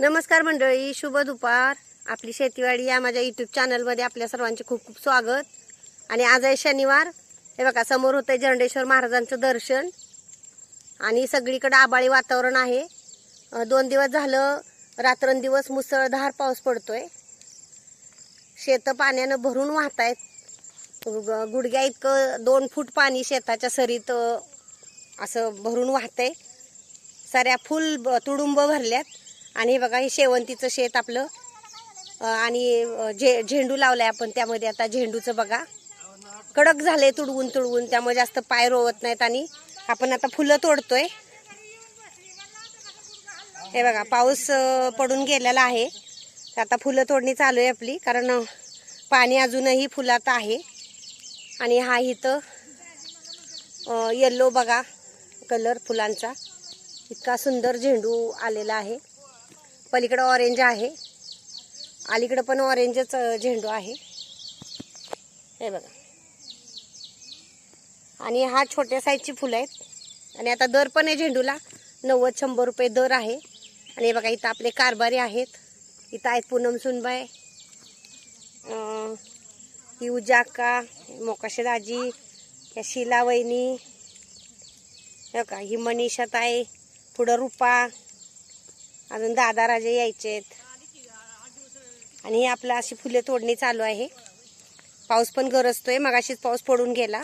नमस्कार मंडळी शुभ दुपार. आपली शेतीवाडी या माझ्या यूट्यूब चॅनलमध्ये आपल्या सर्वांचे खूप खूप स्वागत. आणि आज आहे शनिवार. हे बघा समोर होतं आहे जरंडेश्वर महाराजांचं दर्शन. आणि सगळीकडं आबाळी वातावरण आहे. दोन दिवस झालं रात्रंदिवस मुसळधार पाऊस पडतो आहे शेतं पाण्यानं भरून वाहत आहेत गुडघ्या इतकं दोन फूट पाणी शेताच्या सरीत असं भरून वाहतंय. साऱ्या फुल ब- तुडुंब भरल्यात. आणि बघा हे शेवंतीचं शेत आपलं. आणि जे झे झेंडू लावलाय आपण त्यामध्ये. आता झेंडूचं बघा. कडक झाले तुडवून तुडवून. त्यामुळे जास्त पाय रोवत नाहीत आणि आपण आता फुलं तोडतोय. हे बघा पाऊस पडून गेलेला आहे. आता फुलं तोडणी चालू आहे आपली. कारण पाणी अजूनही फुलात आहे. आणि हा इथं येल्लो बघा कलर फुलांचा. इतका सुंदर झेंडू आलेला आहे. पलीकडं ऑरेंज आहे. अलीकडं पण ऑरेंजच झेंडू आहे. हे बघा. आणि हा छोट्या साईजची फुलं आहेत. आणि आता दर पण आहे झेंडूला. नव्वद शंभर रुपये दर आहे. आणि हे बघा इथं आपले कारभारी आहेत. इथं आहेत पूनम सुनबाई ही उजाका मोकाशे दाजी या शिला वहिनी हे का ही मनीषा ताई पुढं रुपा अजून दादा राजे यायचेत. आणि ही आपलं अशी फुले तोडणी चालू आहे. पाऊस पण गरजतोय मगाशीच पाऊस पडून गेला.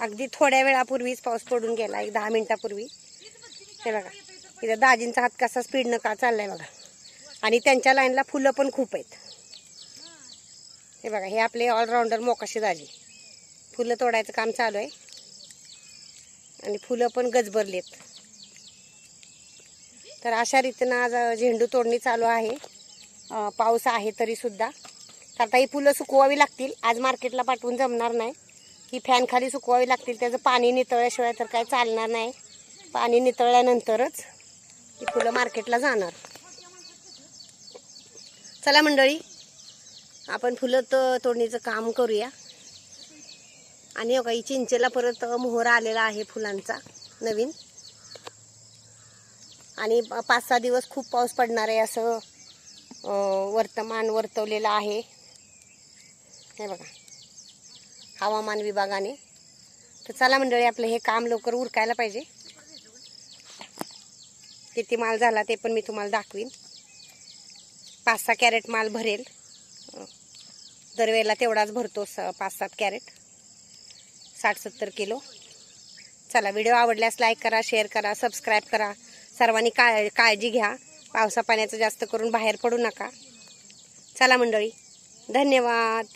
अगदी थोड्या वेळापूर्वीच पाऊस पडून गेला एक दहा मिनिटापूर्वी. हे बघा इथं दाजींचा हात कसा स्पीडनं का चाललाय बघा. आणि त्यांच्या लाईनला फुलं पण खूप आहेत. हे बघा हे आपले ऑलराऊंडर मोकाशी दाजी. फुलं तोडायचं काम चालू आहे. आणि फुलं पण गजबरली आहेत तर अशा रीतीनं आज झेंडू तोडणी चालू आहे. पाऊस आहे तरीसुद्धा तर आता ही फुलं सुकवावी लागतील. आज मार्केटला पाठवून जमणार नाही. ही फॅन खाली सुकवावी लागतील. त्याचं पाणी नितळल्याशिवाय तर काय चालणार नाही. पाणी नितळल्यानंतरच ही फुलं मार्केटला जाणार. चला मंडळी आपण फुलं तो तोडणीचं काम करूया. आणि हो चिंचेला परत मोहर आलेला आहे फुलांचा नवीन. आणि पाच सहा दिवस खूप पाऊस पडणार आहे असं वर्तमान वर्तवलेलं आहे. हे बघा. हवामान विभागाने. तर चला मंडळी आपलं हे काम लवकर उरकायला पाहिजे. किती माल झाला ते पण मी तुम्हाला दाखवीन. पाच सहा कॅरेट माल भरेल. दरवेळेला तेवढाच भरतो स पाच सात कॅरेट. साठ सत्तर किलो. चला व्हिडिओ आवडल्यास लाईक करा शेअर करा सबस्क्राईब करा. सर्वांनी काळ काळजी घ्या. पावसा पाण्याचं जास्त करून बाहेर पडू नका. चला मंडळी धन्यवाद.